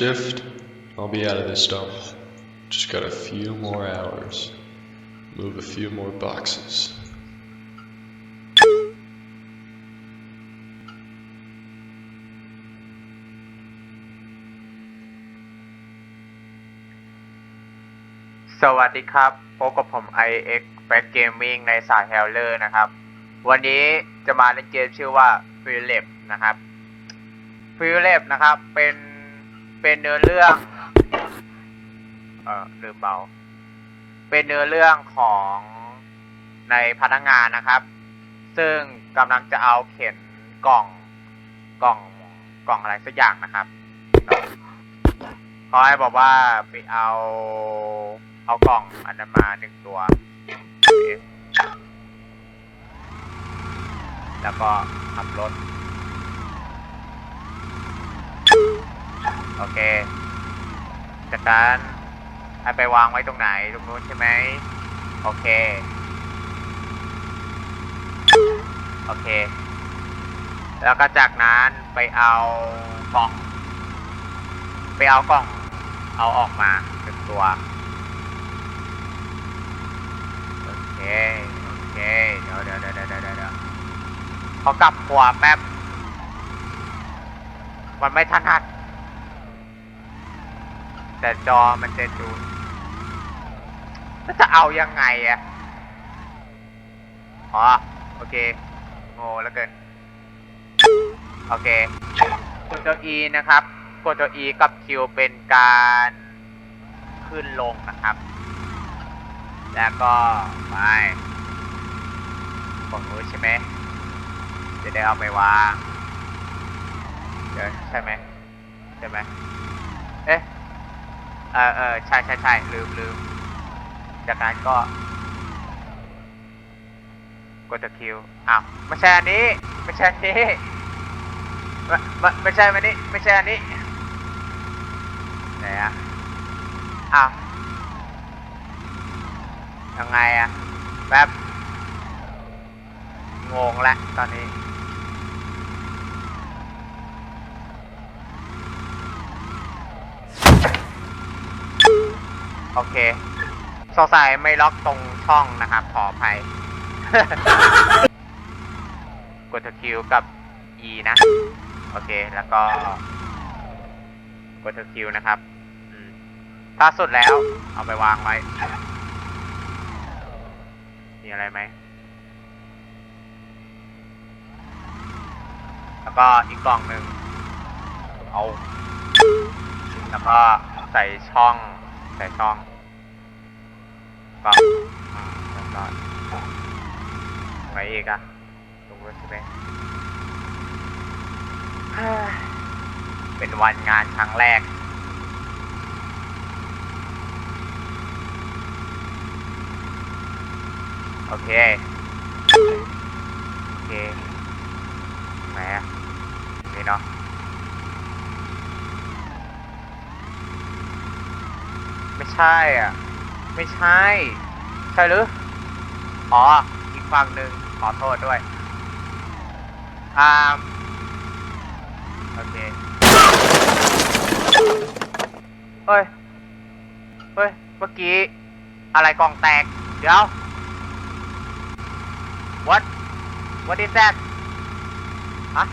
shift, I'll be out of this dump. Just got a few more hours. Move a few more boxes. สวัสดีครับพบกับผม iX Back Gaming ในสาย h e l l e r นะครับ วันนี้จะมาเล่นเกมชื่อว่า f i l i p นะครับ f i l i p นะครับ เป็น เป็นเนื้อเรื่อง เอ่อลืมเบา เป็นเนื้อเรื่องของในพนักงานนะครับ ซึ่งกำลังจะเอาเข็นกล่องกล่องกล่องอะไรสักอย่างนะครับเขาให้บอกว่าไปเอาเอากล่องอันนั้นมาหนึ่งตัว แล้วก็ขับรถ โอเคจากการให้ไปวางไว้ตรงไหนตรงนู้นใช่ไหมโอเค โอเค แล้วก็จากนั้นไปเอากล่อง ไปเอากล่อง เอาออกมาหนึ่งตัว โอเค โอเค เดี๋ยวเดี๋ยวเดี๋ยวเดี๋ยวเดี๋ยวเดี๋ยวเขากลับขวาแป๊บ มันไม่ถนัด แต่จอมันจะดูแล้วจะเอายังไงอะอ๋อ โอเค โง่แล้วเกิน โอเคกดตัว E นะครับกดตัว E กับ Q เป็นการขึ้นลงนะครับ แล้วก็ไปผมรู้ใช่ไหม จะได้เอาไปวาง เดี๋ยวใช่ไหมใช่ไหมเอ๊ะ เออเออใช่ใช่ใช่ลืมลืมจากนั้นก็ กดตัวคิวอ้าวไม่ใช่อันนี้ ไม่ใช่อันนี้ไม่ไม่ไม่ใช่อันนี้ ไม่ใช่อันนี้ไหนอะอ้าวยังไงอะแบบงงละตอนนี้ โอเคสงสัยไม่ล็อกตรงช่องนะครับ ขออภัย กดตัวคิวกับ E นะ โอเค แล้วก็ กดตัวคิวนะครับถ้าสุดแล้ว เอาไปวางไว้ มีอะไรไหม แล้วก็อีกกล่องหนึ่งเอา แล้วก็ใส่ช่อง ใส่ช่องก็แล้วก็ไว้อีกอะตรงนู้นใช่ไหมเป็นวันงานครั้งแรก โอเค โอเคไหนอะนี่เนาะ ไม่ ใช่อะ ไม่ใช่ ใช่หรือ อ๋อ อีกฝั่งหนึ่งขอโทษด้วย อ่า โอเค เฮ้ย เฮ้ย เมื่อกี้ อะไรกล่องแตก เดี๋ยว what what is that ฮะ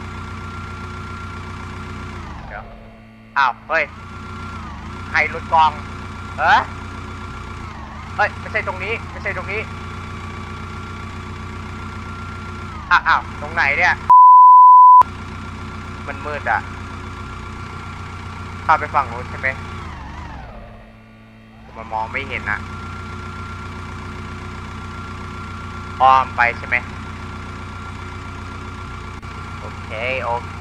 เดี๋ยว อ้าว เฮ้ย ใครหลุดกล่อง เออเฮ้ยไม่ใช่ตรงนี้ ไม่ใช่ตรงนี้อ้าวอ้าวตรงไหนเนี่ย มันมืดอะข้าไปฝั่งนู้นใช่ไหมมันมองไม่เห็นนะอ้อมไปใช่ไหมโอเค โอเค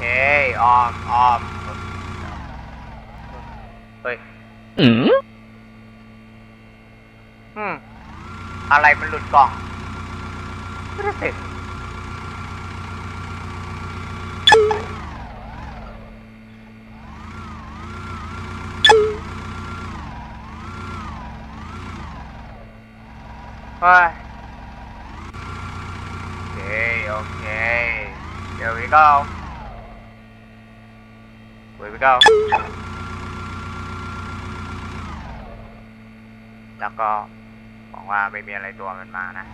อ้อมอ้อมเฮ้ย อืม อืมอะไรมันหลุดกล่องรู้สึกเฮ้ยโอเคโอเค here we go here we go แล้วก็ หวังว่าไม่มีอะไรตัวมันมานะ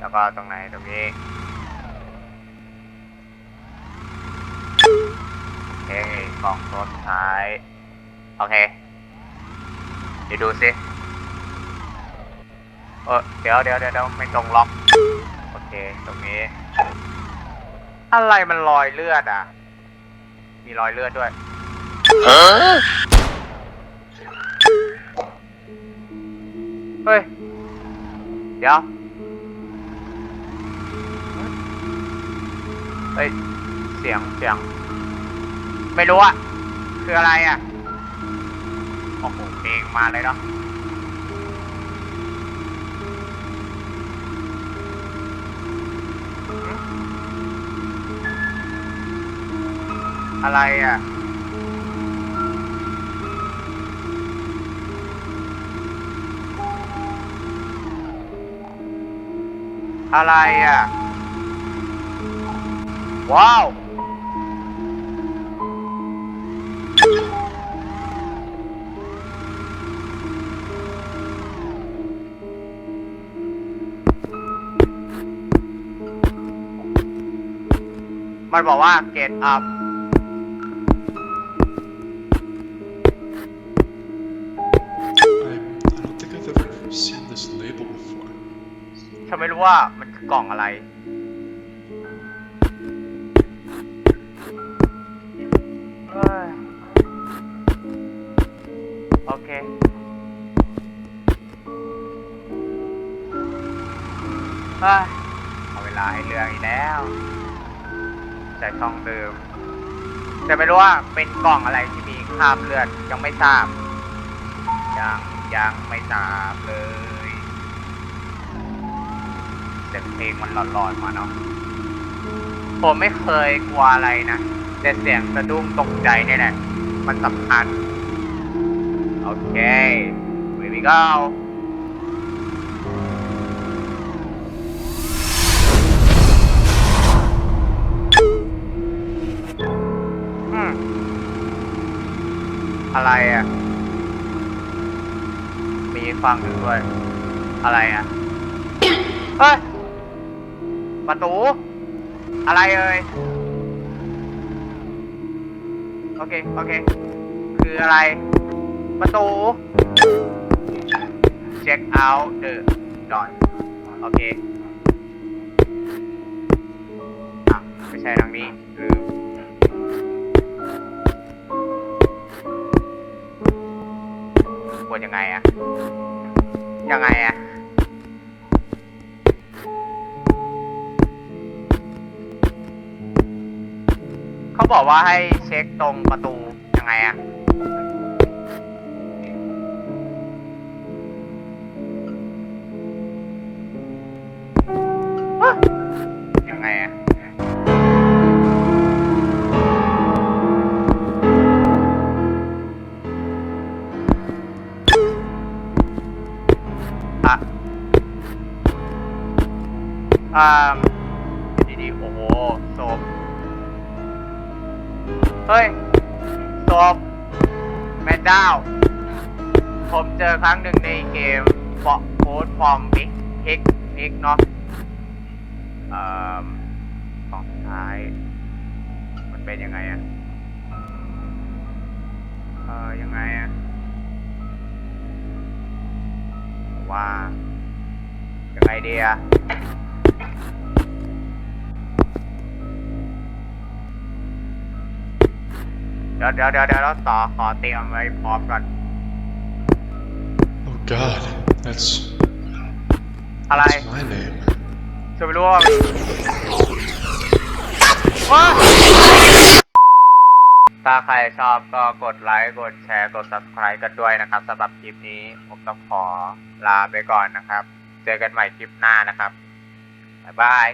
แล้วก็ตรงไหนตรงนี้โอเคกล่องตัวสุดท้าย โอเคเดี๋ยวดูสิเออเดี๋ยวเดี๋ยวเดี๋ยวเดี๋ยวไม่ตรงล็อก โอเค ตรงนี้ อะไรมันรอยเลือดอะ มีรอยเลือดด้วย เฮ้ย เดี๋ยว เฮ้ย เสียงเสียง ไม่รู้อะคืออะไรอะโอ้โหเพลงมาเลยเนาะอะไรอะ อะไรอะ ว้าว มันบอกว่าเกต up I, ฉันไม่รู้ว่ามันคือกล่องอะไร โอเคเฮ้ยเอาเวลาให้เรื่องอีกแล้วใส่ช่องเดิม แต่ไม่รู้ว่าเป็นกล่องอะไรที่มีคราบเลือดยังไม่ทราบ ยังยังไม่ทราบเลย เสียงเพลงมันหลอนๆมาเนาะผมไม่เคยกลัวอะไรนะ แต่เสียงสะดุ้งตกใจนี่แหละ มันสำคัญ โอเค here we go อืมอะไรอะ มีฟังอยู่ด้วย อะไรอะ เฮ้ย ประตู อะไรเอ่ย โอเค โอเค คืออะไร ประตู check out the dot โอเคอะไม่ใช่ทางนี้ลืมควรยังไงอะยังไงอะ บอกว่าให้เช็คตรงประตูยังไงอะฮะยังไงอะอะอ่าดีๆโอ้โหศพ เฮ้ยศพแมนดาว ผมเจอครั้งหนึ่งในเกมฟอโค้ดฟอร์มบิ๊กเอ็กเอ็กเนาะเอ่อของสุดท้าย มันเป็นยังไงอะเออยังไงอะว่ายังไงดีอะ ดี๋ยวเดี๋ยวเดี๋ยวเดี๋ยวเราต่อขอเตรียมไว้พร้อมก่อน Oh god, that's อะไร that's my name. จะไม่รู้ว่าว้าถ้าใครชอบก็กดไลค์ กดแชร์ กด subscribe กันด้วยนะครับสำหรับคลิปนี้ผมต้องขอลาไปก่อนนะครับ เจอกันใหม่คลิปหน้านะครับ บ๊ายบาย